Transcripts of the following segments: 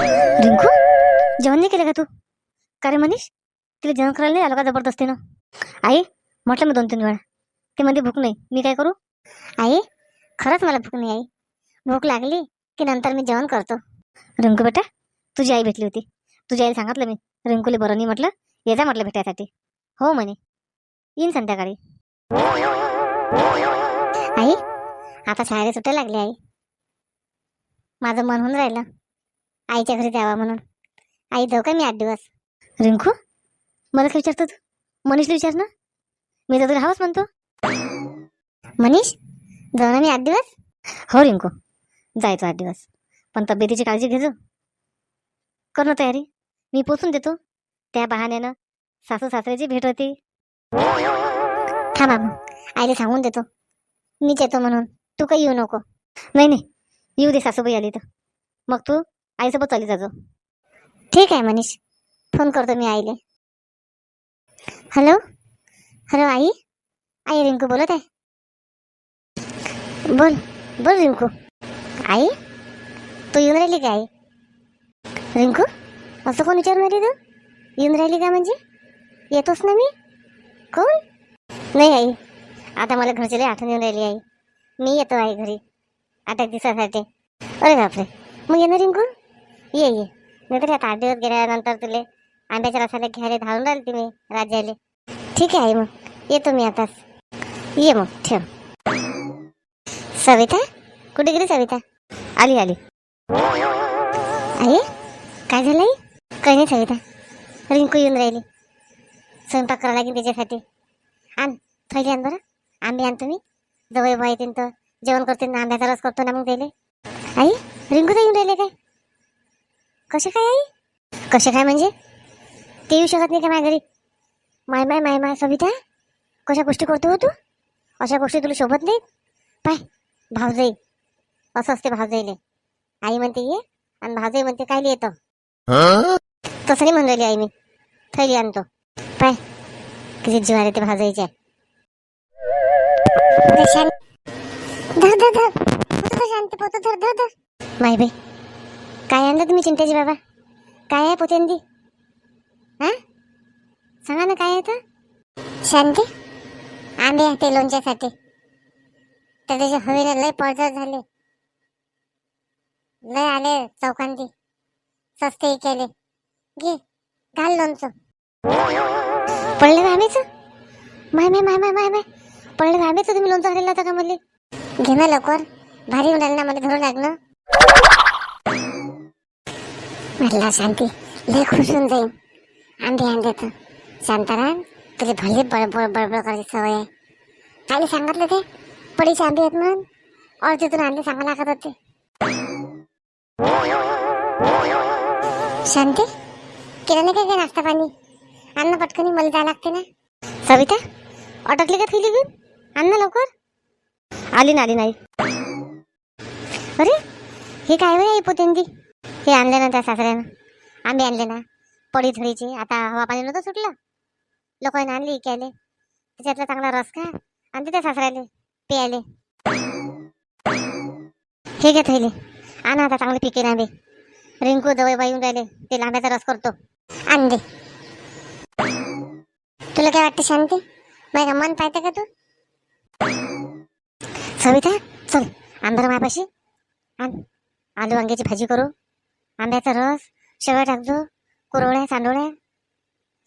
रिंकू जेवण नाही केलं का तू? का रे मनीष? तिला जेवण करायला नाही आलं का जबरदस्तीनं? आई म्हटलं मी दोन तीन वेळा. ते म्हणते भूक नाही. मी काय करू? आई खरंच मला भूक नाही आई. भूक लागली की नंतर मी जेवण करतो. रिंकू बेटा तुझी आई भेटली होती. तुझ्या आईला सांगितलं मी. रिंकूले बरं नाही म्हटलं. ये जा म्हटलं भेटायसाठी. हो म्हणे. येईन संध्याकाळी. आई आता शाळेला सुट्ट्या लागली आई. माझं मन होऊन राहिलं. आईच्या घरी जावा म्हणून. आई जाऊ का मी आठ दिवस? रिंकू मला काय विचारतो तू. मनीषला विचार ना. मी तर तुला हवंच म्हणतो. मनीष जाऊ ना मी आठ दिवस? हो रिंकू जायचो आठ दिवस. पण तब्येतीची काळजी घेजो कर ना तयारी. मी पोचून देतो. त्या बहाण्यानं सासू सासऱ्याची भेट होती. थांबा मग. आईला सांगून देतो. मीच येतो म्हणून. तू काही येऊ नको. नाही नाही. येऊ दे सासूबाई आली तर. मग तू आईसोबत चालली जाजो ठीक आहे मनीष. फोन करतो मी आईले. हॅलो? हॅलो आई? आई रिंकू बोलत आहे? बोल बोल रिंकू. आई? तू येऊन राहिली का आई? रिंकू असं कोण विचारून राहिली तू येऊन राहिली का म्हणजे? येतोस ना मी? कोण? नाही आई. आता मला घरचे लई आठवण येऊन राहिली आई. मी येतो आई घरी. आता दिवसासाठी. अरे बापरे. मग येणार रिंकू. ये ये. नाहीतर आता आठ दिवस गेल्यानंतर तुले. आंब्याच्या रसाला घ्यायला धावून राहिली तुम्ही राज्याले. ठीक आहे मग. येतो मी आताच. ये मग ठेव. सविता? कुठे गेली सविता? आली आली. आई काय झालं आई? काही नाही सविता. रिंकू येऊन राहिली. स्वयंपाक करावा लागेल त्याच्यासाठी. आण थैली आण बरं. आंबे आणतो मी जवळ बाई येतील तर. जेवण करते ना आंब्याचा रस करतो ना मग त्याले. आई रिंकू तर येऊन राहिले काय? कसे काय आई? कसे काय म्हणजे? ते येऊ शकत नाही का माझ्या घरी? माय माय माय माय सविता कशा गोष्टी करतो हो तू? अशा गोष्टी तुला शोभत नाही पाय भावजाई. असं असते भावजाईले. आई म्हणते ये. आणि भावजाई म्हणते काय येतं तसं नाही म्हणलेली आई मी. थैली आणतो. पाय. किती जीवार येते भाजायचे माय बाई. काय आणलं तुम्ही चिंतेची बाबा? काय आहे पोत्यांदी हा? सांगा ना काय आहे तर शांती? आंबे आहे ते लोणच्यासाठी. तर त्याच्या हवेला लय पडझड झाले. लय आले चौकांती. सस्ते केले. घे घाल लोणचं. पडले का आंब्याचं? माय माय माय माय माय माय. पडले का तुम्ही लोणचं घालेलं होतं का मला घे ना लवकर. भारी राहिलं ना मला धरून लागणं म्हटलं शांती लय खुश होऊन जाईन. आणते आणते तर. शांताराम तुझे भले बडबड बडबड करायची सवय आहे. काय सांगितलं ते? पडीचे आंबे आहेत म्हणून. और तिथून आणले सांगा लागत होते. शांती केलं नाही काय काय नाश्ता पाणी? अन्न पटकनी मला जायला लागते ना. सविता अटकली का थैली घेऊन आण ना लवकर? आली ना आली नाही अरे हे काय वय आहे पोतेंदी ते आणले ना त्या सासऱ्यानं. आंबे आणले ना. पडी थोडीची आता हवा पाणी नव्हतं सुटलं. लोकांनी आणली इकायले. त्याच्यातला चांगला रस का आणि त्या सासऱ्याले. प्यायले. हे घे थैले. आणा आता चांगले पिके आंबे रिंकू जवळ येऊन राहिले. ते लांब्याचा रस करतो. आण दे. तुला काय वाटतं शांती? माझ्या मन पाहते का तू? सविता चल. आंबर मायापाशी. आण. आलू वांग्याची भाजी करू. आंब्याचा रस शेवया टाकजो कुरवड्या सांडोळ्या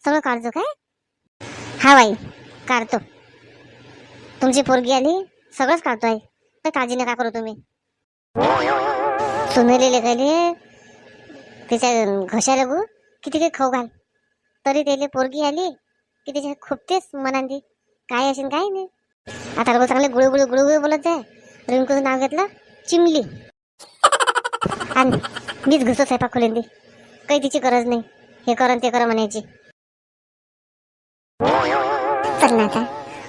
सगळं काढजो काय? हा बाई काढतो. तुमची पोरगी आली सगळंच काढतो आहे. तर काळजी नका करू तुम्ही? सुनेलेले गेले त्याच्या घशा लागू किती काही खाऊ घाल. तरी त्याले पोरगी आली की तिच्या खूप तेच मनांदी काय असेल काय नाही. आता लोक चांगले गुळू गुळू गुळू गुळू बोलत जाय. रिंकूचं नाव घेतलं चिमली. आणि. मीच घुसतो स्वयंपाक खोलेंदी काही तिची गरज नाही. हे कर ते कर म्हणायची. चल ना आता.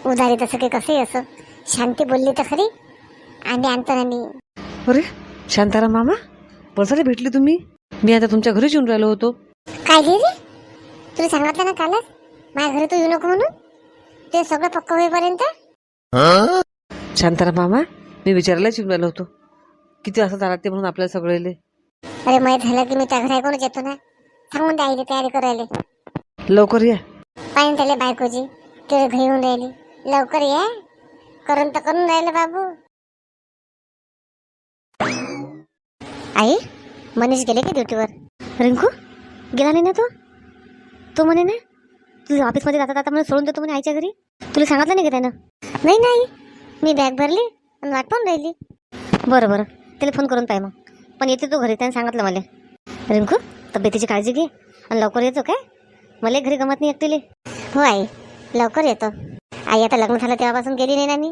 उधारी तसं काही कसंही असं. शांती बोलली तर खरी. आम्ही आणतो ना मी. अरे शांताराम मामा बसायला भेटले तुम्ही? मी आता तुमच्या घरीच येऊन राहिलो होतो. काय रे रे? तुला सांगितलं ना कालच? माझ्या घरी तू येऊ नको म्हणून? ते सगळं पक्क होईपर्यंत? शांताराम मामा मी विचारायलाच येऊन राहिलो होतो. किती वाजता जाणार ते म्हणून आपल्याला सगळेले. अरे माहीत झालं की मी त्या घरी ऐकूनच येतो ना. सांगून द्यायला तयारी करायला लवकर या. पाहिजे त्याला बायकोची केळ घरी येऊन राहिली. लवकर या. करून तर करून राहिलं बाबू. आई मनीष गेले की ड्युटीवर? रिंकू गेला नाही ना तो? तो म्हणे ना तुझ्या ऑफिसमध्ये जाता जाता मला सोडून देतो म्हणे आईच्या घरी. तुला सांगितलं नाही का त्यानं? नाही नाही मी बॅग भरली आणि वाट पाहून राहिली. बरं बरं. त्याला फोन करून पाय मग. पण येते तो घरी त्याने सांगितलं मला. रिंकू तब्येतीची काळजी घे आणि लवकर येतो काय मला घरी गमत नाही एकटीले. हो आई. लवकर येतो. आई आता लग्न झालं तेव्हापासून गेली नाही ना मी.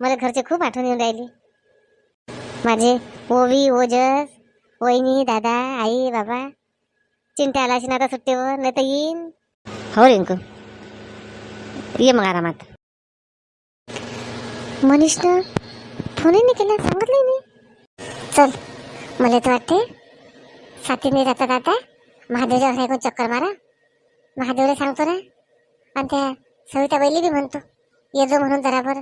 मला घरचे खूप आठवण येऊन राहिली. माझे ओवी ओजस वहिनी दादा आई बाबा. चिंता आला असेल आता सुट्टीवर नाही तर येईन. हो रिंकू. ये मग आरामात. मनीषनं फोनही नाही केला सांगितलंही नाही. चल. मला तर वाटते साथीने जाता जाता महादेवच्या घरी ऐकून चक्कर मारा महादेवला सांगतो ना आणि त्या सविता बैली बी म्हणतो ये जो म्हणून जरा बरं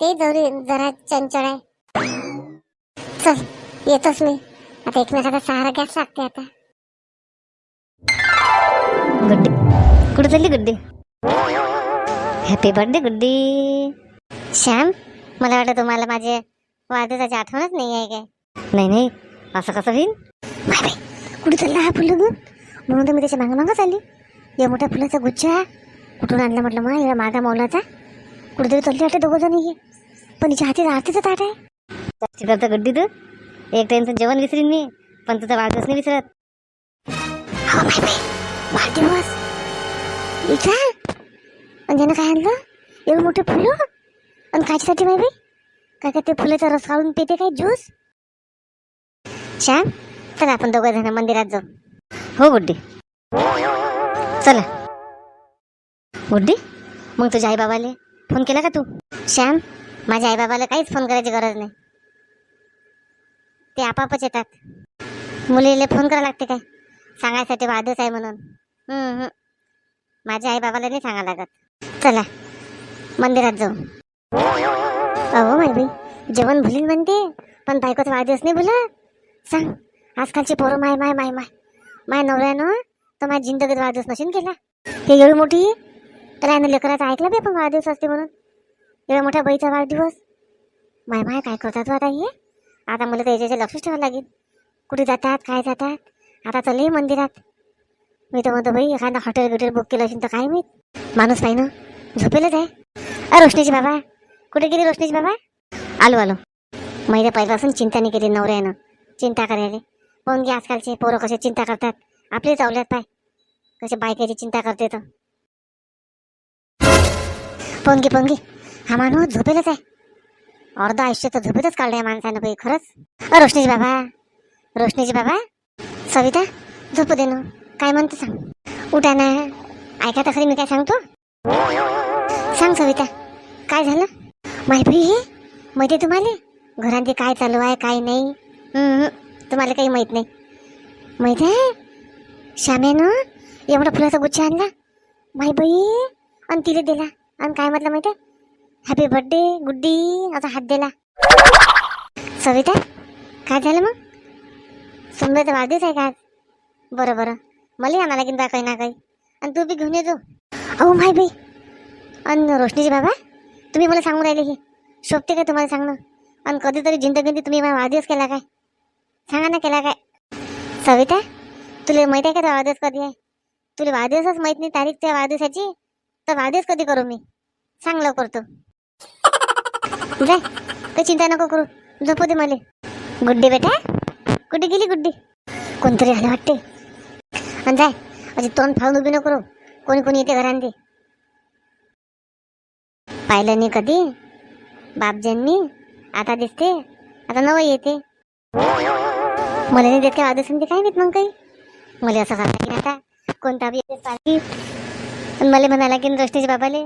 ते जरी जरा चंचळ आहे चल येतोच मी आता एकमेकाचा सहारा घ्याच लागते आता गुड्डी कुठे चालली गुड्डी। Happy birthday Guddi. श्याम मला वाटतं तुम्हाला माझे वाढदिवसाची आठवणच नाही आहे काय? नाही नाही असं कसं होईल बाय बाय. कुठे चालला हा फुलं घेऊन म्हणून तर मी त्याच्या मागं मागं चालली. या मोठ्या फुलाचा गुच्छा कुठून आणला म्हटलं मग या मागा मौलाचा कुठेतरी चालली वाटते दोघं जण हे. पण हिच्या हाती आरतीचं ताट आहे. जास्ती गड्डी तू. एक टाइमचं जेवण विसरीन मी पण तुझा वाढदिवस नाही विसरत. हो, वाढदिवस? इच्छा आणि त्यानं काय आणलं? एवढं मोठे फुलं? आणि कायच्यासाठी माहिती बाई काय काय ते फुलाचा रस काढून पिते काय? ज्यूस? श्याम चला आपण दोघं जण मंदिरात जाऊ. हो गुड्डी चला. गुड्डी मग तुझ्या आईबाबाले फोन केला का तू? श्याम माझ्या आईबाबाला काहीच फोन करायची गरज नाही. ते आपापच येतात. मुलीला फोन करावं लागते काय? सांगायसाठी वादच आहे म्हणून. माझ्या आईबाबाला नाही सांगा लागत. चला मंदिरात जाऊ. अहो माय जेवण भुलीन म्हणते पण बायकोचा वाढदिवस नाही भुला सांग. आजकालची पोरं माय माय माय माय. माय नवऱ्यानं तर माझ्या जिंदगीत वाढदिवस नशीन केला. हे एवढी मोठी? तर यानं लेकराचं ऐकलं बे पण वाढदिवस असते म्हणून. एवढ्या मोठ्या बाईचा वाढदिवस. माय माय काय करतात हो आता हे? आता मला तर याच्या लक्षच ठेवावं लागेल. कुठे जातात काय जातात? आता चालले मंदिरात. मी तर म्हणतो बाई एखादा हॉटेल बिटेल बुक केलं असेल तर काय माहीत? माणूस पाहिनं. झोपेलच आहे. अ रोशनीची बाबा कुठे गेली रोशनीची बाबा? आलो आलो. महिला पहिल्यापासून चिंता नाही केली नवऱ्यानं. चिंता करायला. पण घे आजकालचे पोरं कसे चिंता करतात. आपले चावल्यात पाय. कसे बायकाची चिंता करते तर. पोंगी पोंगी हा माणूस झोपेलच आहे. अर्ध आयुष्य तर झोपेतच काढलंय माणसानं बाई खरंच. अ रोशनीची बाबा. रोशनीजी बाबा. सविता झोपू दे ना. काय म्हणतो सांग. उठा ना. ऐका तर खरी मी काय सांगतो. सांग सविता. काय झालं? माहिती हे माहिती आहे तुम्हाला? घरांचे काय चालू आहे काय नाही? तुम्हाला काही माहीत नाही. माहीत आहे? श्यामेनं एवढा फुलाचा गुच्छ आणला. माही बाई आणि तिला दिला. आणि काय म्हटलं माहिती आहे? Happy birthday Guddi. असा हात दिला. सविता काय झालं मग? समजायचा वाढदिवस आहे का बरं बरं. मला आणा लागेल बा काही ना काही. आणि तू बी घेऊन येतो अहो माय बाई. आणि रोशनीजी बाबा तुम्ही मला सांगून राहिले हे शोभते का तुम्हाला सांगणं? आणि कधीतरी जिंदगीत तुम्ही मला वाढदिवस केला काय? सांगा ना केला काय? सविता तुला माहीत आहे का तो वाढदिवस कधी आहे? तुला वाढदिवसच माहीत नाही तारीख त्या वाढदिवसाची तर वाढदिवस कधी करू मी? सांग लवकर तू. जाय काही चिंता नको करू झोपू दे मला. गुड्डी बेटा कुठे गेली गुड्डी? कोणतरी आलं वाटते. आणि जाय अशी तोंड फाळून उभी नको करू कोणी कोणी येते घरांनी पाहिलं नाही कधी? बापजांनी आता दिसते आता नवं येते. मला नाही देत काय वादसन ते काय माहीत मग काही? मला असं करायला की आता. कोणता बी येते पार्टी मला म्हणाला की रस्त्याच्या बाबाले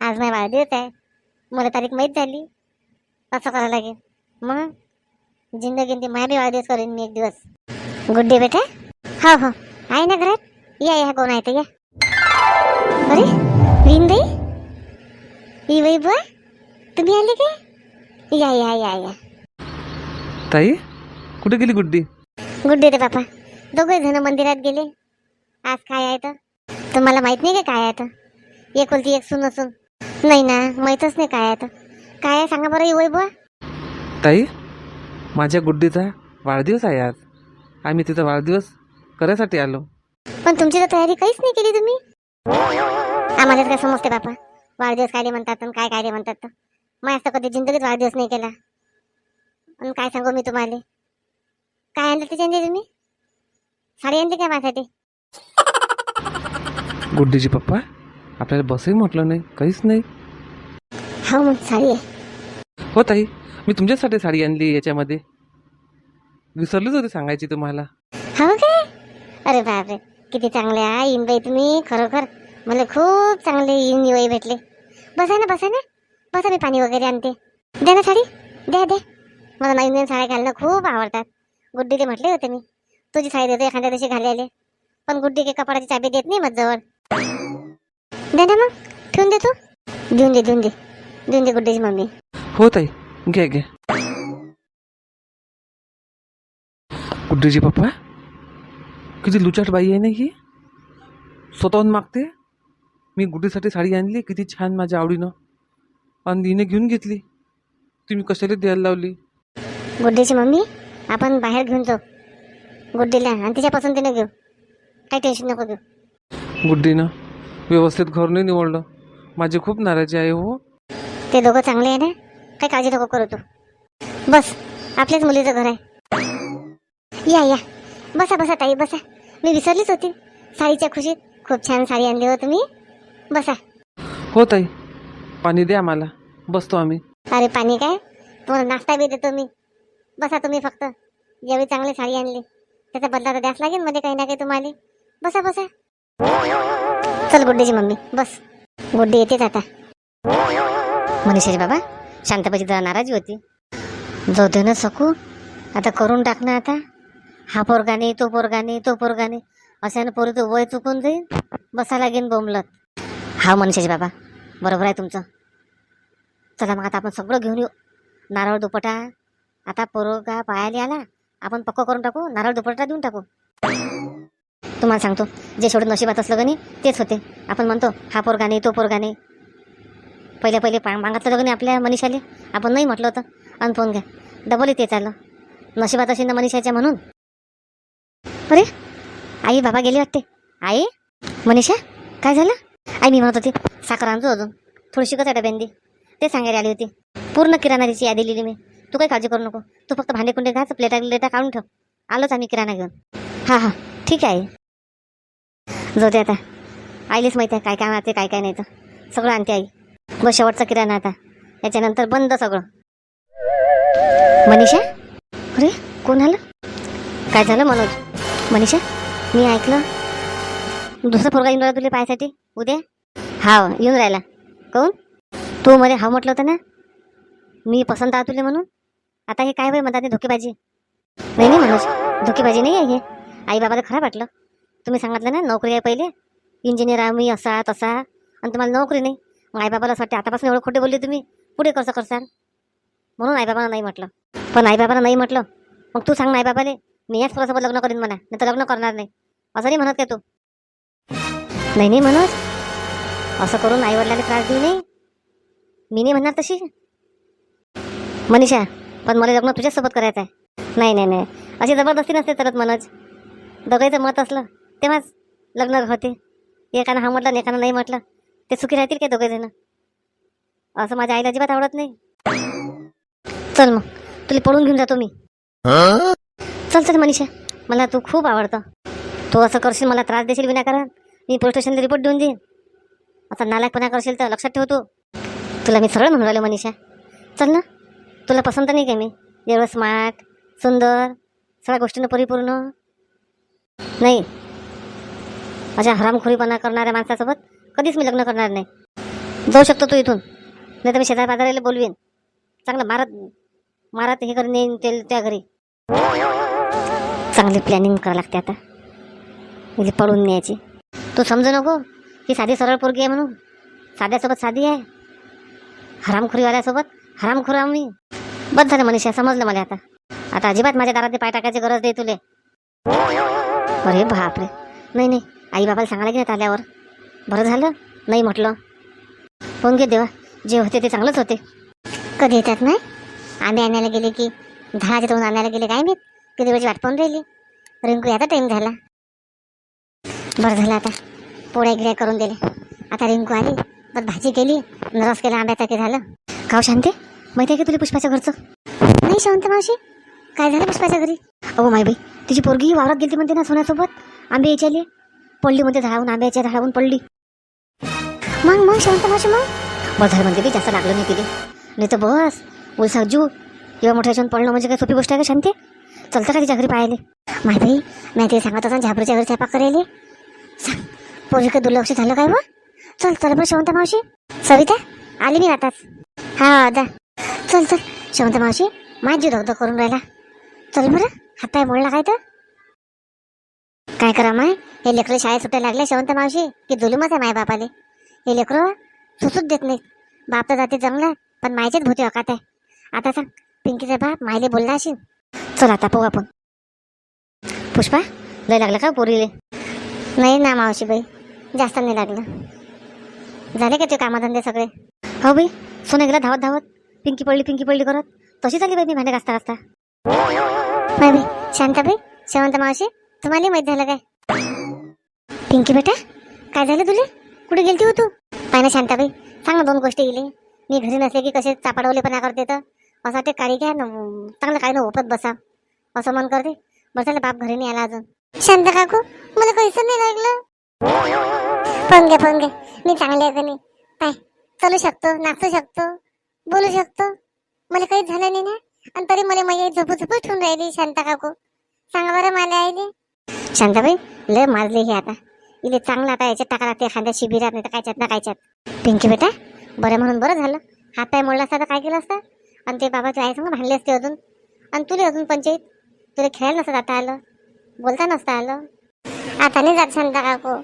आज माझा वाढदिवस आहे. मला तारीख माहीत झाली. असं करावं लागेल. मग? जिंदगी ते माझ्या बी वाढदिवस करेन मी एक दिवस. गुड डे बेटा. हो हो. आहे ना घरात? या या. कोण आहे ते? या. अरे विंदाई ही वही बुवा तुम्ही आले का या या या या. ताई कुठे गेली गुड्डी? गुड डे रे बापा. दोघे जण मंदिरात गेले. आज काय आहे तर तुम्हाला माहीत नाही का काय आहे तर एकुलती एक सून असून. नाही ना माहीतच नाही काय आहे तर काय आहे? सांगा बरं येऊ बुवा ताई माझ्या गुड्डीचा वाढदिवस आहे आज. आम्ही तिचा वाढदिवस करायसाठी आलो. पण तुमची तर तयारी काहीच नाही केली तुम्ही. आम्हाला काय समजते बापा. वाढदिवस काय म्हणतात आणि काय काय म्हणतात. माझ्या तर कधी जिंदगीत वाढदिवस नाही केला. आणि काय सांगू मी तुम्हाला? काय आणलं त्याच्यामध्ये तुम्ही साडी आणली काय माझ्यासाठी? गुड्डीची पप्पा आपल्याला बसही म्हटलं नाही काहीच नाही. हो मग साडी आहे. हो ताई मी तुमच्यासाठी साडी आणली याच्यामध्ये. विसरलीच होती सांगायची तुम्हाला. हो काय? अरे बापरे किती चांगले आहे इन बाई तुम्ही खरोखर. मला खूप चांगले इन वय भेटले. बसा ना बसा ना. बसा मी पाणी वगैरे आणते. द्या ना साडी द्या द्या. मला नवीन नवीन साड्या घालणं खूप आवडतात. गुड्डीले म्हटले होते मी. तुझी साडी देतो एखाद्या दिवशी घालायले पण गुड्डी काही कपाडाची चाबी देत नाही माझ्याजवळ द्या ना मग. ठेवून दे तू. देऊन दे देऊन दे. देऊन दे गुड्डीची मम्मी. हो ताई घ्या घ्या गुड्डीची पप्पा किती लुचाट बाई आहे ना ही? स्वतःहून मागते? मी गुड्डीसाठी साडी आणली किती छान माझ्या आवडीनं. आणि हिने घेऊन घेतली. तुम्ही कशाला द्यायला लावली? गुड्डीची मम्मी आपण बाहेर घेऊन जाऊ. गुड्डीला आणि तिच्या पसंतीने घेऊ. काही टेन्शन नको घेऊ. गुड्डीनं व्यवस्थित घर नाही निवडलं. माझी खूप नाराजी आहे हो. ते दोघं चांगले आहे ना? काही काळजी नको करू तू. बस. आपल्याच मुलीचं घर आहे. या या. बसा बसा ताई बसा. मी विसरलीच होती. साडीच्या खुशीत. खूप छान साडी आणली हो तुम्ही. बसा. हो ताई. पाणी द्या आम्हाला. बसतो आम्ही. अरे पाणी काय? तुम्हाला नाश्ता बी देतो मी. बसा तुम्ही फक्त. यावेळी चांगली साडी आणली त्याचा बदला तर द्यास लागेल मध्ये काही ना काही तुम्हाला. बसा बसा. चल गुड्डीची मम्मी बस. गुड्डी येतेच आता. मनीषाची बाबा शांताबाई जरा नाराजी होती. जाऊ दे ना सकू आता करून टाक ना आता. हा पोरगा नाही तो पोरगा नाही तो पोरगा नाही. अशानं तो वय चुकून जाईल. बसा लागेल बोंबलत. हा मनीषाची बाबा बरोबर आहे तुमचं. चला मग आता आपण सगळं घेऊन येऊ. नारळ दुपटा आता पोरगा पायाला आला आपण पक्क करून टाकू नारळ दुपटा देऊन टाकू. तुम्हाला सांगतो जे शेवटं नशिबात असलं गणी तेच होते. आपण म्हणतो हा पोरगा नाही तो पोरगा नाही. पहिले पहिले पा मागितलं गणी आपल्या मनीषाले. आपण नाही म्हटलं होतं. आणि फोन घ्या. डबल ते चाललं. नशिबात असेल ना मनीषाच्या म्हणून. अरे आई बाबा गेली वाटते. आई मनीषा काय झालं? आई मी म्हणत होती साखर आणतो अजून. थोडीशी कसं डब्यांदी ते सांगायला आली होती. पूर्ण किराणा तिची यादी लिहिली मी. तू काही काळजी करू नको. तू फक्त भांडे कुंडे घास प्लेटा प्लेटा काढून ठेव. आलोच आम्ही किराणा घेऊन. हां हां. ठीक आहे जाऊ दे आता. आईलेच माहिती आहे काय काय आणते काय काय नाही तर सगळं आणते आई. बस शेवटचा किराणा आता. याच्यानंतर बंद सगळं. मनीषा? अरे कोण आलं? काय झालं मनोज? मनीषा मी ऐकलं. दुसरा पोरगा येऊन राहिला तुला पायासाठी? उद्या? हा येऊन राहिला. कोण? तू मध्ये हा म्हटलं होतं ना? मी पसंत आहे तुले म्हणून? आता हे काय वय म्हणतात धोकेबाजी? नाही नाही मनोज धोकेबाजी नाही आहे हे. आई बाबाला खराब वाटलं. तुम्ही सांगितलं ना नोकरी आहे पहिले. इंजिनियर आहे मी असा तसा. आणि तुम्हाला नोकरी नाही. मग आईबाबाला असं वाटते आतापासून एवढं खोटे बोलले तुम्ही. पुढे कसं करसाल म्हणून आईबाबाला नाही म्हटलं. पण आईबाबाला नाही म्हटलं. मग तू सांग ना आईबाबाले. मी याच पुरासोबत लग्न करीन म्हणा. नाही तर लग्न करणार नाही. असं नाही म्हणत काय तू? नाही नाही मनोज. असं करून आईवडिलांना त्रास देऊ नये. मी नाही म्हणणार तशी. मनीषा पण मला लग्न तुझ्यासोबत करायचं आहे नाही नाही नाही. अशी जबरदस्ती नसते चालत मनोज. दोघांचं मत असलं तेव्हाच लग्न होते. एकानं हा म्हटलं एकानं नाही म्हटलं. ते सुखी राहतील काय दोघे जण असं माझ्या आईला अजिबात आवडत नाही. चल मग तुला पळून घेऊन जातो मी. चल चल मनीषा. मला तू खूप आवडतं. तू असं करशील मला त्रास देशील विनाकारण. मी पोलीस स्टेशनला रिपोर्ट देऊन देईन. असा नालायकपणा करशील तर लक्षात ठेव तू. तुला मी सरळ म्हणून राहिलो मनीषा. चल ना. तुला पसंत नाही का मी? एवढं स्मार्ट सुंदर सगळ्या गोष्टीनं परिपूर्ण? नाही. अशा हरामखोरीपणा करणाऱ्या माणसासोबत कधीच मी लग्न करणार नाही. जाऊ शकतो तू इथून. नाही तर मी शेजार बाजाराला बोलवीन. चांगलं मारत मारत हे करून येईन ते त्या घरी. चांगली प्लॅनिंग करावं लागते आता. म्हणजे पळून न्यायची. तू समजू नको. ही साधी सरळ पोरगी आहे म्हणून. साध्यासोबत साधी आहे. हरामखोरीवाल्यासोबत हरामखोर आम्ही बस झालं मनीषा समजलं मला आता. आता अजिबात माझ्या दारात पाय टाकायची गरज नाही तुले. अरे बापरे. नाही नाही. आई बाबाला सांगायला गेलं आल्यावर. बरं झालं? नाही म्हटलं. फोन घे देवा. जे होते ते चांगलंच होते. कधी येतात नाही? आम्ही आणायला गेले की दहा दोन आणायला गेले काय मी किती वेळची वाट पाहून राहिली? रिंकू याचा टाईम झाला. बरं झालं आता. पोळ्या गिळ्या करून दिले आता रिंकू आली बस भाजी केली रस केला आंब्याचा की झालं. काव शांती? माहिती आहे का तुला पुष्पाच्या घरचं? नाही शांत मावशी. काय झालं पुष्पाच्या घरी? अहो माय बाई तिची पोरगी वावरात गेली म्हणते ना सोन्यासोबत? आंबे यायचे पडली म्हणते झाडावून आंब्याच्या झाडावून पडली. मग मग शांत मावशी मग? बस झालं म्हणते जास्त लागलं नाही तिथे नाही तर बस. उलसा जू. किंवा मोठ्या याच्यावर पडलं म्हणजे काय सोपी गोष्ट आहे का शांती? चलतं का तिच्या घरी पाहिले माय बाई नाही ते सांगत असा झापरीच्या घरी स्वयंपाक करायले. सांग पोरी का दुर्लक्ष झालं काय बा चल चल बरं शेवंत मावशी. सविता आली मी आताच. हा दा चल चल. शेवंत मावशी माझी दगदग करून राहिला. चल बरं हात पाय मोडला काय तर? काय करा माय हे लेकरं शाळेत सुट्ट्या लागल्या शेवंत मावशी की जुलूमच आहे माय बापाले. हे लेकरं सुसूच देत नाही बाप तर जाते जमला पण मायचेच भूते अकात आहे. आता सांग पिंकीचा बाप मायले बोलला असेल. चल आता पाहू आपण. पुष्पा लय लागलं का पोरीले? नाही ना मावशी बाई जास्त नाही लागलं. झाले का ते कामधंदे सगळे? हो बाई सोने गेला धावत धावत. पिंकी पडली पिंकी पडली करत तशी झाली बाई मी भांडे घासता घासता. बाई बाई शांताबाई शेवंत मावशी तुम्हाला माहीत झालं काय? पिंकी बेटा काय झालं तुले? कुठे गेलती हो तू? पाय ना शांताबाई सांग ना दोन गोष्टी गेली मी घरी नसले की कसे चापाडवलेपणा करते तर असं ते काळी घ्या ना चांगलं काय ना ओपत बसा. असं मन करते. बसायला झालं बाप घरी नाही आला अजून. शांत काकू मला काहीच नाही लागलं. पंगे पंगे मी चांगले आहे का नाही? पाय चालू शकतो नाचू शकतो. बोलू शकतो. मला काहीच झालं नाही ना. आणि तरी मला माझी झोपू झोपू ठेवून राहिली शांता काकू. सांगा बरं मला आईले शांताबाई लय मारली हे आता. इथे चांगलं आता याच्यात टाका लागते एखाद्या शिबिरात नाही तर कायच्यात ना कायच्यात पिंकी बेटा बरं म्हणून बरं झालं. हात पाय मोडला असता तर काय केलं असतं? आणि ते बाबा आई सांग भांडले असते अजून. आणि तुला अजून पंचायत? तुला खेळायला नसतं आता आलं. बोलता नसतं आलं. आता नाही जात शांता काकू.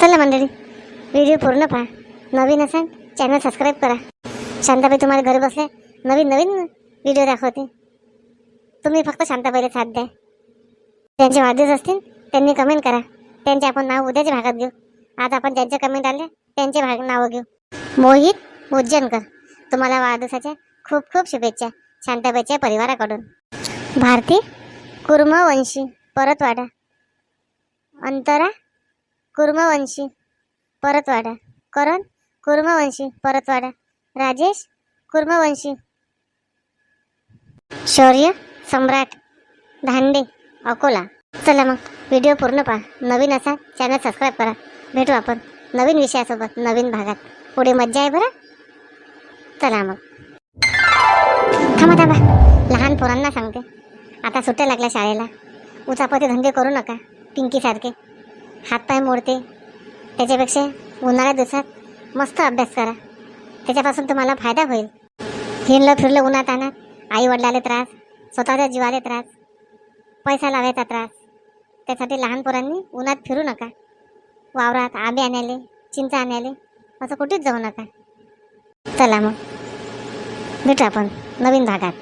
चला मंडळी व्हिडिओ पूर्ण पहा. नवीन असेल चॅनल सबस्क्राईब करा. शांताबाई तुम्हाला घरी बसल्या नवीन नवीन व्हिडिओ दाखवते। तुम्ही फक्त शांताबाईला साथ द्या। त्यांचे वाढदिवस असतील त्यांनी कमेंट करा। त्यांचे आपण नाव उद्याच्या भागात घेऊ। आज आपण ज्यांचे कमेंट आले त्यांचे भाग नावं घेऊ। मोहित उज्जैनकर तुम्हाला वाढदिवसाच्या खूप खूप शुभेच्छा शांताबाईच्या परिवाराकडून। भारती कुर्मवंशी परतवाडा। अंतरा कुर्मवंशी परतवाडा। करण कुर्मवंशी परतवाडा। राजेश कुर्मवंशी. शौर्य सम्राट धांडे अकोला. चला मग व्हिडिओ पूर्ण पहा. नवीन असा चॅनल सबस्क्राईब करा. भेटू आपण नवीन विषयासोबत नवीन भागात. पुढे मज्जा आहे बरं? चला मग. थांबा थांबा. लहान पोरांना सांगते. आता सुट्ट्या लागल्या शाळेला. उचापते धंदे करू नका पिंकीसारखे हातपाय मोडते. त्याच्यापेक्षा उन्हाळ्या दिवसात मस्त अभ्यास करा. त्याच्यापासून तुम्हाला फायदा होईल. हिंडलं फिरलं उन्हात आणत आई वडिलाले त्रास स्वतःच्या जीवाले त्रास पैसा लावायचा त्रास. त्यासाठी लहान पोरांनी उन्हात फिरू नका. वावरात आंबे आणायले चिंचा आणायले असं कुठेच जाऊ नका. चला मग. भेटू आपण नवीन भागात.